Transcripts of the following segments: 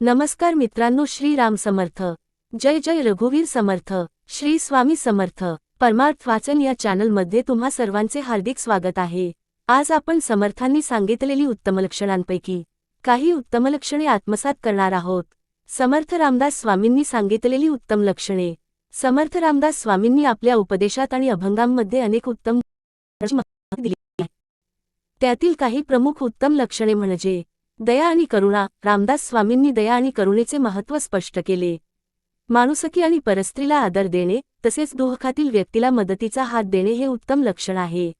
नमस्कार मित्रांनो श्री राम समर्थ. जय जय रघुवीर समर्थ. श्री स्वामी समर्थ. परमार्थ वाचन या चॅनलमध्ये तुम्हा सर्वांचे हार्दिक स्वागत आहे. आज आपण समर्थांनी सांगितलेली उत्तम लक्षणांपैकी काही उत्तम लक्षणे आत्मसात करणार आहोत. समर्थ रामदास स्वामींनी सांगितलेली उत्तम लक्षणे. समर्थ रामदास स्वामींनी आपल्या उपदेशात आणि अभंगांमध्ये अनेक उत्तम दिली. त्यातील काही प्रमुख उत्तम लक्षणे म्हणजे दया आणि करुणा रामदास स्वामींनी दया आणि करुणेचे महत्त्व स्पष्ट केले. माणुसकी आणि परस्त्रीला आदर देणे तसेच दुःखातील व्यक्तीला मदतीचा हात देणे हे उत्तम लक्षण आहे.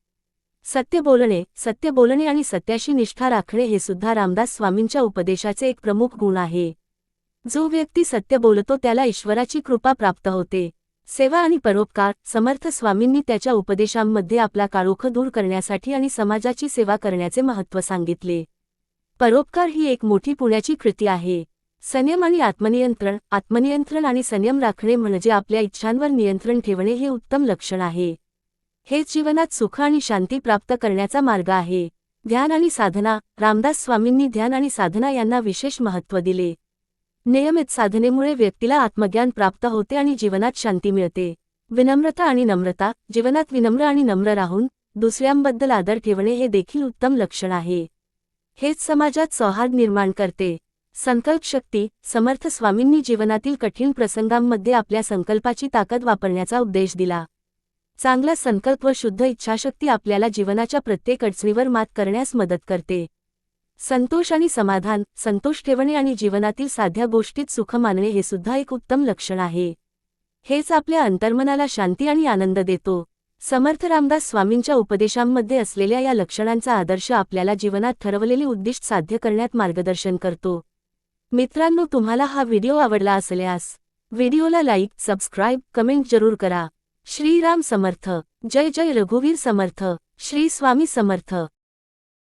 सत्य बोलणे सत्य बोलणे आणि सत्याशी निष्ठा राखणे हे सुद्धा रामदास स्वामींच्या उपदेशाचे एक प्रमुख गुण आहे. जो व्यक्ती सत्य बोलतो त्याला ईश्वराची कृपा प्राप्त होते. सेवा आणि परोपकार समर्थ स्वामींनी त्याच्या उपदेशांमध्ये आपला काळोख दूर करण्यासाठी आणि समाजाची सेवा करण्याचे महत्त्व सांगितले. परोपकार ही एक मोठी पुण्याची कृती आहे. संयम आणि आत्मनियंत्रण आत्मनियंत्रण आणि संयम राखणे म्हणजे आपल्या इच्छांवर नियंत्रण ठेवणे हे उत्तम लक्षण आहे. हे जीवनात सुख आणि शांती प्राप्त करण्याचा मार्ग आहे. ध्यान आणि साधना रामदास स्वामींनी ध्यान आणि साधना यांना विशेष महत्त्व दिले. नियमित साधनेमुळे व्यक्तीला आत्मज्ञान प्राप्त होते आणि जीवनात शांती मिळते. विनम्रता आणि नम्रता जीवनात विनम्र आणि नम्र राहून दुसऱ्यांबद्दल आदर ठेवणे हे देखील उत्तम लक्षण आहे. हेच समाजात सौहार्द निर्माण करते. संकल्प शक्ती समर्थ स्वामींनी जीवनातील कठीण प्रसंगांमध्ये आपल्या संकल्पाची ताकद वापरण्याचा उपदेश दिला. चांगला संकल्प व शुद्ध इच्छाशक्ती आपल्याला जीवनाच्या प्रत्येक अडचणीवर मात करण्यास मदत करते. संतोष आणि समाधान संतोष ठेवणे आणि जीवनातील साध्या गोष्टीत सुख मानणे हे सुद्धा एक उत्तम लक्षण आहे. हेच आपल्या अंतर्मनाला शांती आणि आनंद देतो. समर्थ रामदास स्वामींच्या उपदेशांमध्ये असलेल्या या लक्षणांचा आदर्श आपल्याला जीवनात ठरवलेले उद्दिष्ट साध्य करण्यात मार्गदर्शन करतो. मित्रांनो तुम्हाला हा व्हिडिओ आवडला असल्यास व्हिडिओला लाईक सबस्क्राईब कमेंट जरूर करा. श्रीराम समर्थ. जय जय रघुवीर समर्थ. श्री स्वामी समर्थ.